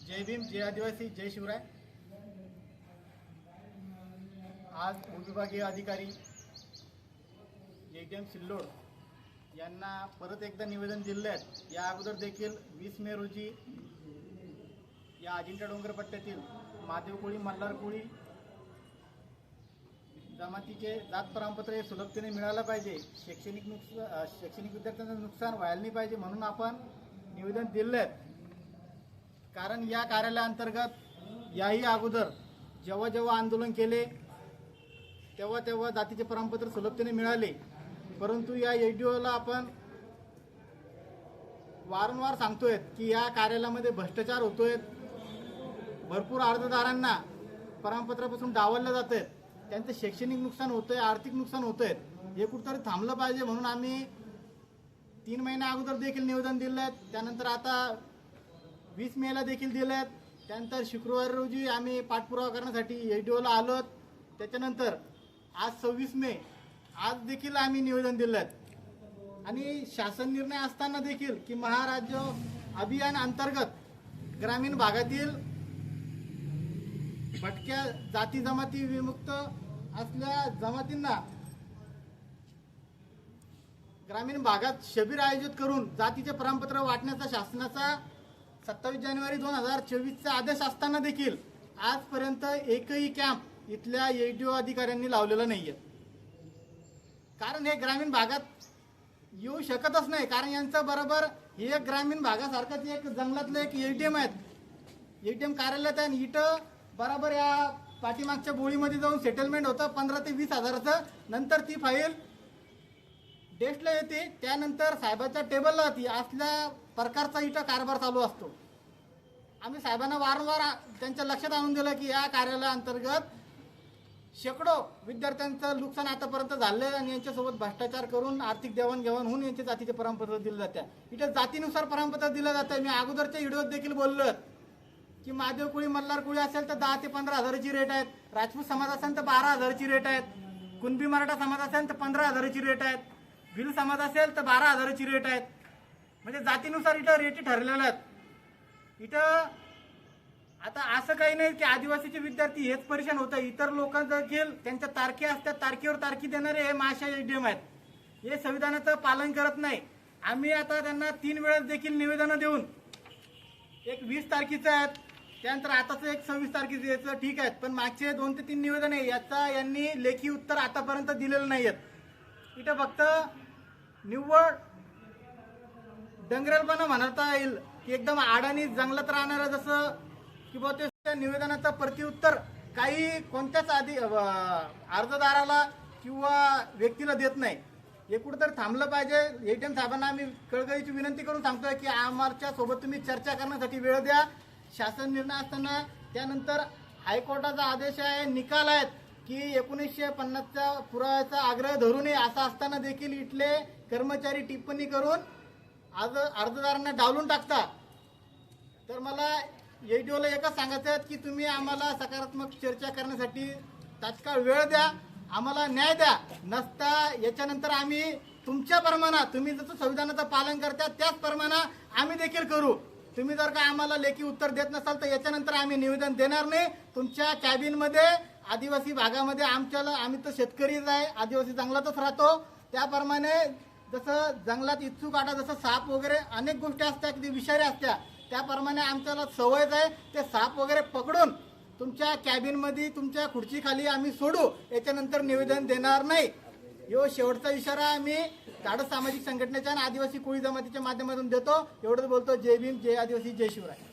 जय भीम जय आदिवासी जय शिवराय. आज भूविभागीय अधिकारी एम सिल्लोड यांना परत एकदा निवेदन दिले आहेत या अगोदर देखील वीस मे रोजी या अजिंठा डोंगर पट्ट्यातील महादेव कोळी मल्हार कोळी जमातीचे जात प्रमाणपत्र हे सुलभतेने मिळालं पाहिजे. शैक्षणिक नुकसान शैक्षणिक विद्यार्थ्यांचं नुकसान व्हायला नाही पाहिजे म्हणून आपण निवेदन दिले आहेत कारण या कार्यालयाअंतर्गत याही अगोदर जेव्हा जेव्हा आंदोलन केले तेव्हा तेव्हा जातीचे प्रमाणपत्र सुलभतेने मिळाले. परंतु या एडीओला आपण वारंवार सांगतोय की या कार्यालयामध्ये भ्रष्टाचार होतोय भरपूर अर्जदारांना प्रमाणपत्रापासून डावललं जात आहे त्यांचं शैक्षणिक नुकसान होतंय आर्थिक नुकसान होतंय. हे कुठंतरी थांबलं पाहिजे म्हणून आम्ही तीन महिन्या अगोदर देखील निवेदन दिलं आहे त्यानंतर आता वीस मेला देखील दिलं आहेत त्यानंतर शुक्रवार रोजी आम्ही पाठपुरावा करण्यासाठी एच डी ओला आलो त्याच्यानंतर आज सव्वीस मे आज देखील आम्ही निवेदन दिलं आहेत आणि शासन निर्णय असताना देखील की महाराज्य अभियान अंतर्गत ग्रामीण भागातील भटक्या जाती जमाती विमुक्त असल्या जमातींना ग्रामीण भागात शिबिर आयोजित करून जातीचे प्रमाणपत्र वाटण्याचा शासनाचा सत्तावीस जानेवारी दोन हजार चोवीसचा आदेश असताना देखील आजपर्यंत एकही कॅम्प इथल्या एडीओ अधिकाऱ्यांनी लावलेला नाहीये. कारण हे ग्रामीण भागात येऊ शकतच नाही. कारण यांचं बरोबर हे एक ग्रामीण भागासारखंच एक जंगलातलं एक एटीएम आहेत. एटीएम कार्यालयात आहे आणि इथं बरोबर या पाठीमागच्या बोळीमध्ये जाऊन सेटलमेंट होतं पंधरा ते वीस हजाराचं. नंतर ती फाईल डेस्टला येते त्यानंतर साहेबाच्या टेबलला जाते असल्या प्रकारचा इथं कारभार चालू असतो. आम्ही साहेबांना वारंवार त्यांच्या लक्षात आणून दिलं की या कार्यालयाअंतर्गत शेकडो विद्यार्थ्यांचं नुकसान आतापर्यंत झालं आहे आणि यांच्यासोबत भ्रष्टाचार करून आर्थिक देवाणघेवाण होऊन यांच्या जातीचे प्रमाणपत्र दिलं जाते इथं जातीनुसार प्रमाणपत्र दिलं जातं मी अगोदरच्या व्हिडिओत देखील बोललो की महादेव कुळी मल्हार कुळी असेल तर दहा ते पंधरा हजाराची रेट आहेत. राजपूत समाज असेल तर बारा हजाराची रेट आहेत. कुणबी मराठा समाज असेल तर पंधरा हजाराची रेट आहेत. भिल समाज असेल तर बारा हजाराची रेट आहेत. म्हणजे जातीनुसार इथं रेटी ठरलेल्या आहेत. इथं आता असं काही नाही की आदिवासीचे विद्यार्थी हेच परेशान होतं. इतर लोक देखील त्यांच्या तारखे असतात तारखेवर तारखी देणारे हे महाशा एडीएम आहेत. हे संविधानाचं पालन करत नाही. आम्ही आता त्यांना तीन वेळेस देखील निवेदनं देऊन एक वीस तारखेचं आहेत. त्यानंतर आताचं एक सव्वीस तारखेचं ठीक आहेत पण मागचे दोन ते तीन निवेदन आहे. याचा यांनी लेखी उत्तर आतापर्यंत दिलेलं नाही आहेत इथं फक्त निव्वळ डंगरेलपणा म्हणता येईल की एकदम आडाणी जंगलात राहणारं जसं की बुवा ते त्या निवेदनाचं प्रतिउत्तर काही कोणत्याच आधी अर्जदाराला किंवा व्यक्तीला देत नाही. हे कुठंतरी थांबलं पाहिजे. एटीएम साहेबांना आम्ही कळकळीची विनंती करून सांगतोय की आमच्यासोबत तुम्ही चर्चा करण्यासाठी वेळ द्या. शासन निर्णय असताना त्यानंतर हायकोर्टाचा आदेश आहे निकाल आहेत की एकोणीसशे पन्नासच्या पुराव्याचा आग्रह धरू नये असा असताना देखील इथले कर्मचारी टिप्पणी करून आज अर्जदारांना डावलून टाकता तर मला एडीओला एकच सांगायचं आहे की तुम्ही आम्हाला सकारात्मक चर्चा करण्यासाठी तात्काळ वेळ द्या आम्हाला न्याय द्या. नसता याच्यानंतर आम्ही तुमच्या प्रमाणात तुम्ही जसं संविधानाचं पालन करता त्याच प्रमाणात आम्ही देखील करू. तुम्ही जर का आम्हाला लेखी उत्तर देत नसाल तर याच्यानंतर आम्ही निवेदन देणार नाही. तुमच्या कॅबिनमध्ये आदिवासी भागामध्ये आमच्याला आम्ही तर शेतकरीच आहे आदिवासी जंगलातच राहतो. त्याप्रमाणे जसं जंगलात इच्छुक आटा जसं साप वगैरे अनेक गोष्टी असतात अगदी विषारी असत्या त्याप्रमाणे आमच्याला सवयच आहे ते साप वगैरे पकडून तुमच्या कॅबिनमध्ये तुमच्या खुर्चीखाली आम्ही सोडू. याच्यानंतर निवेदन देणार नाही. यो शेवटचा इशारा आम्ही. धाडस सामाजिक संघटनेच्या आणि आदिवासी कोळी जमातीच्या माध्यमातून देतो. एवढंच बोलतो. जय भीम जय आदिवासी जय शिवराय.